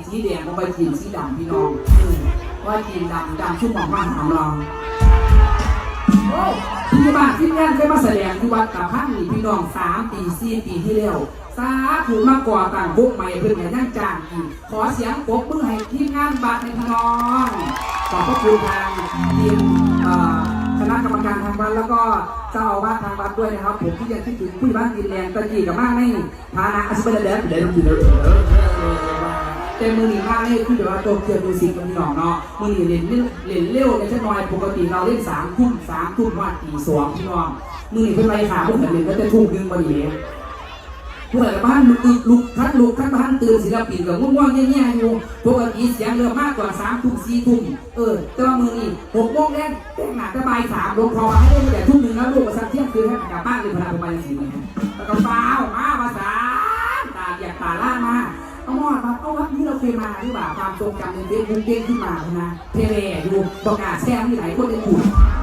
จีนสีแดงมาไปจีนสีดำพี่น้องว่าจีนดำดำชุ่มหอมบ้านของเราโอ้ที่บ้านที่งานเคยมาแสดงที่วัดกับพังนี่พี่น้องสามปีสี่ปีที่แล้วสาถูมากกว่าต่างพวกใหม่เพื่อนแห่นั่งจ้างอีกขอเสียงปรบมือให้ทีมงานบัตรในพี่น้องขอบพระคุณทางทีมคณะกรรมการทางวัดแล้วก็เจ้าอาวาสทางวัดด้วยนะครับ ผมที่ยังคิดถึงผู้บ้านกินแรงตะกี้กับมากในฐานะอาชีพเดิมเดิมเดิม แต่มือหนีมากนี่คือเดี๋ยวว่าตัวเกียวดูสิกันพี่องเนาะมือหนีเล่นเล่นเล่นเร็วในเช่นน้อยปกติเราเล่นสามทุ่มสามทุ่มว่าตีสองพี่น้องมือหนีเป็นไรขาพวกเหมือนเล่นก็จะทุ่มนึงพอดีผู้ใหญ่บ้านลุกลุกทัดลุกทัดบ้านตื่นศิลปินกับง่วงๆแง่ๆอยู่ปกติเสียงเรือมากกว่าสามทุ่มสี่ทุ่มเออแต่ว่ามือนี่หกโมงแรกแต่งหน้าจะบายสามลงคอให้ได้แต่ทุ่มหนึ่งแล้วลูกมาสักเที่ยงคืนให้กลับบ้านเลยพลังประมาณสี่โมงแล้วก็เฝ้ามาภาษาตาอยากตาล่ามา เอามอดมาเอาวัดนี้เราเคยมาหรือเปล่าความทรงจำในเฟซบุ๊กเด้งขึ้นมานะเทเลอยู่ประกาศแซมที่หลายคนเลยถูกว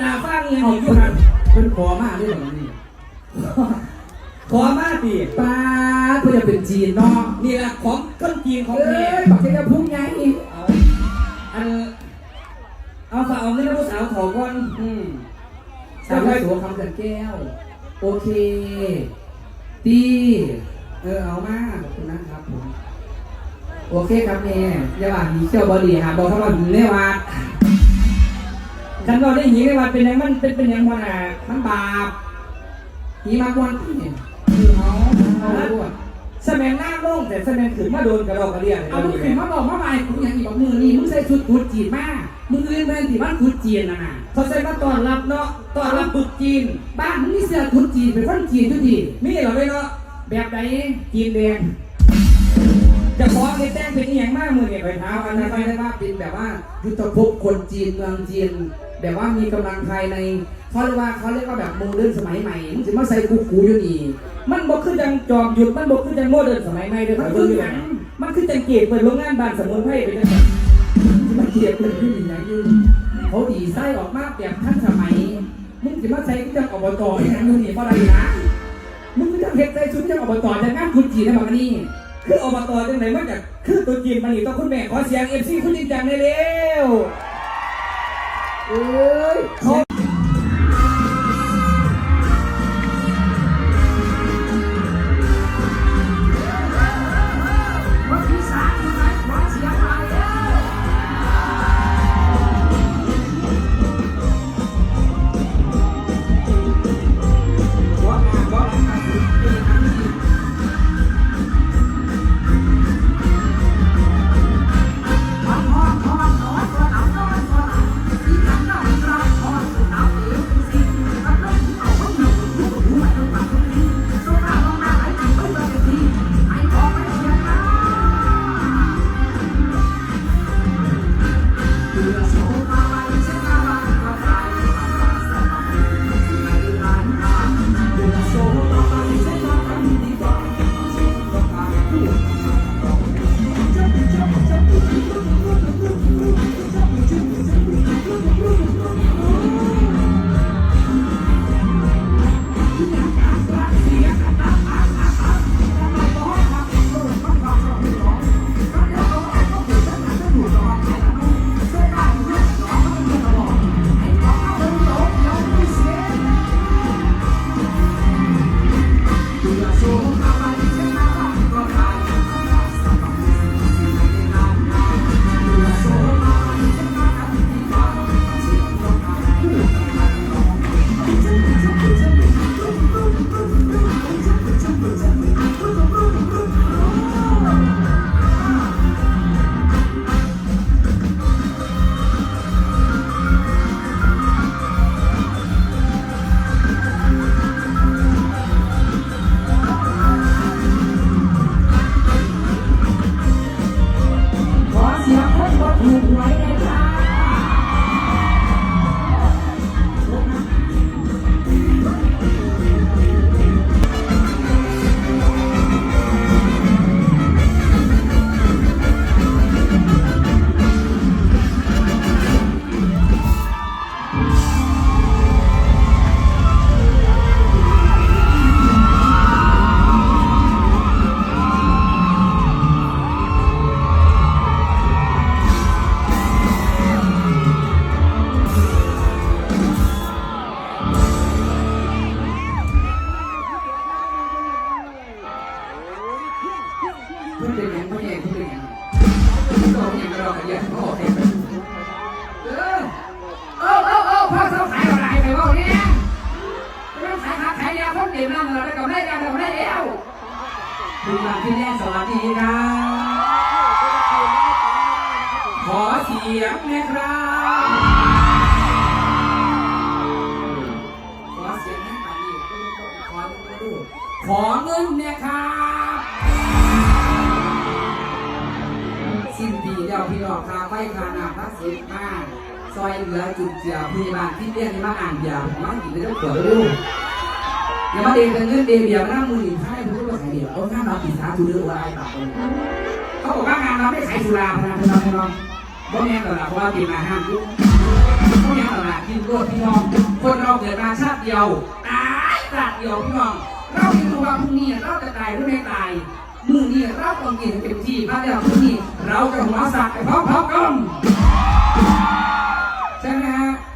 ตาฟังยังเอาอยู่เพิ่นกันเพิ่นขอมาด้วยเหรอนี่ขอมาดิป้าเพื่อจะเป็นจีนเนาะนี่แหละของต้นจีนของเอ้แท้ยบอกจะพุ่งไงอีกเอาอันเอาสาวนี่นะผู้สาวถอก่อนอืมสาวสวยคำกันแก้ว โอเคดีเออเอามาขอบคุณนะครับผม โอเคครับแม่อย่าว่าหนีเที่ยวบอดีหาบอกเขาว่าหนีเลยว่า ฉันเราได้หญิงในวันเป็นยังมันเป็นเป็นยังวันอะมันบาปหนีมากวนที่เนี่ยคือเขาเขาด้วยสมัยหน้าโล่งแต่สมัยขืนมาโดนกระดอกกระเดียเอามึงขึ้นมาบอกมาใหม่กูอย่างอีกบอกมือนี่มึงใส่ชุดกุดจีนมามึงเรียนเป็นที่บ้านกุดจีนนะน่ะเขาใส่มาตอนรับเนาะตอนรับตุ๊จีน บ้านมึงมีเสื้อกุดจีนเป็นคนจีนทุกทีมีเหรอไม่เนาะแบบไหนจีนแดงจะขอให้แต่งเป็นอย่างมากมือเนี่ยไปเท้าอันนั้นไปไปได้ว่าเป็นแบบว่ายุทธภพคนจีนเมืองจีน แบบว่ามีกำลังภายในเขาเรียกว่าเขาเรียกว่าแบบโมเดิร์นสมัยใหม่มึงจะมาใส่กูกูอยู่นี่มันบอกคือจังจอมหยุดมันบอกคือจังโมเดิร์นสมัยใหม่เด้อมันครับคือเบิ่งหอยัย่างงมันคือจังเกตเปิดโรงงานบ้านสมุนไพรไปจังซั่นที่มาเกียบเป็นที่อย่างนี้เขาดีไส้ออกมาแบบทันสมัยมึงจะมาใส่กูจะอบตอย่างนี้นี่เพราะอะไรนะมึงก็จะเห็ดใส่ชุดจะอบตจะงานกุดจีนนะแบบนี้คืออบตจังไหนมาจากคือตัวจีนมานี่ต้องคุณแม่ขอเสียงเอฟซีคุณจริงจังได้เร็ว เอ้ย สกมาซอยเหลือจุดเจียวพยาบาลที่เรียกนี่มาอ่านยาวผมว่ากินได้ต้องเกิดดูอย่ามาเดนกันเงินเดเดียวหน้ามือหนีให้พูดว่าขายเดียวเอาหน้าเราปีศาจดูเรื่องอะไรต่างเขาบอกว่างานเราไม่ขายสุราพนันพี่น้องพี่น้องบ่แม่นตลาดเพราะว่าปีมาห้ามยุบบ่แม่นตลาดกินรวดพี่น้อง คนเราเกิดมาชาติเดียวตายชาติเดียวพี่น้อง เราไม่รู้ว่าพรุ่งนี้เราจะตายหรือไม่ตายมือนี้เราต้องกินเต็มที่พระเจ้าพรุ่งนี้เราจะหัวสักไปพร้อมๆกัน ใช่